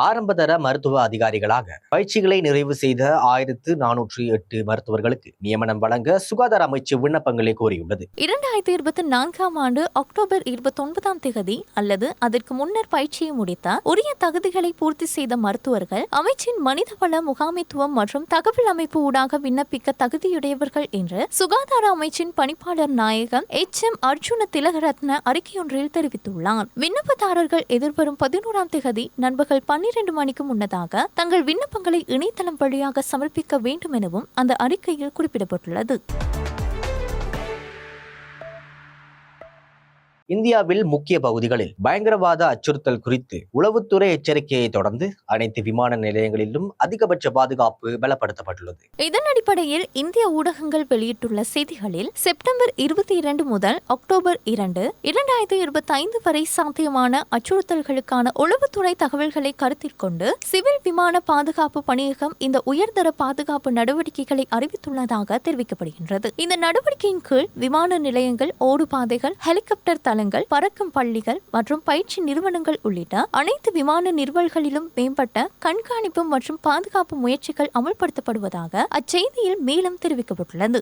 ஆரம்பதர மருத்துவ அதிகாரிகளாக பயிற்சிகளை நிறைவு செய்த ஆயிரத்து நானூற்றி எட்டு மருத்துவர்களுக்கு நியமனம் வழங்க சுகாதார அமைச்சு விண்ணப்பங்களை கோரியுள்ளது. இரண்டாயிரத்தி இருபத்தி நான்காம் ஆண்டு அக்டோபர் இருபத்தி ஒன்பதாம் தேதி அல்லது அதற்கு முன்னர் பயிற்சியை முடித்த உரிய தகுதிகளை பூர்த்தி செய்த மருத்துவர்கள் அமைச்சின் மனிதவள முகாமைத்துவம் மற்றும் தகவல் அமைப்பு ஊடாக விண்ணப்பிக்க தகுதியுடையவர்கள் என்று சுகாதார அமைச்சின் பணிப்பாளர் நாயகம் எச். எம். அர்ஜுன திலகரத்ன அறிக்கையொன்றில் தெரிவித்துள்ளார். விண்ணப்பதாரர்கள் எதிர்வரும் பதினோராம் தேதி நண்பகல் பன்னிரண்டு மணிக்கு முன்னதாக தங்கள் விண்ணப்பங்களை இணையதளம் வழியாக சமர்ப்பிக்க வேண்டும் எனவும் அந்த அறிக்கையில் குறிப்பிடப்பட்டுள்ளது. இந்தியாவில் முக்கிய பகுதிகளில் பயங்கரவாத அச்சுறுத்தல் குறித்து உளவுத்துறை எச்சரிக்கையை தொடர்ந்து அனைத்து விமான நிலையங்களிலும் அதிகபட்ச பாதுகாப்பு பலப்படுத்தப்பட்டுள்ளது. இதன் அடிப்படையில் இந்திய ஊடகங்கள் வெளியிட்டுள்ள செய்திகளில் செப்டம்பர் இருபத்தி இரண்டு முதல் அக்டோபர் இரண்டு இரண்டாயிரத்தி இருபத்தி ஐந்து வரை சாத்தியமான அச்சுறுத்தல்களுக்கான உளவுத்துறை தகவல்களை கருத்தில் கொண்டு சிவில் விமான பாதுகாப்பு பணியகம் இந்த உயர்தர பாதுகாப்பு நடவடிக்கைகளை அறிவித்துள்ளதாக தெரிவிக்கப்படுகின்றது. இந்த நடவடிக்கையின் கீழ் விமான நிலையங்கள் ஓடுபாதைகள் ஹெலிகாப்டர் தளங்கள் பறக்கும் பள்ளிகள் மற்றும் பயிற்சி நிறுவனங்கள் உள்ளிட்ட அனைத்து விமான நிறுவல்களிலும் மேம்பட்ட கண்காணிப்பு மற்றும் பாதுகாப்பு முயற்சிகள் அமல்படுத்தப்படுவதாக அச்செய்தியில் மேலும் தெரிவிக்கப்பட்டுள்ளது.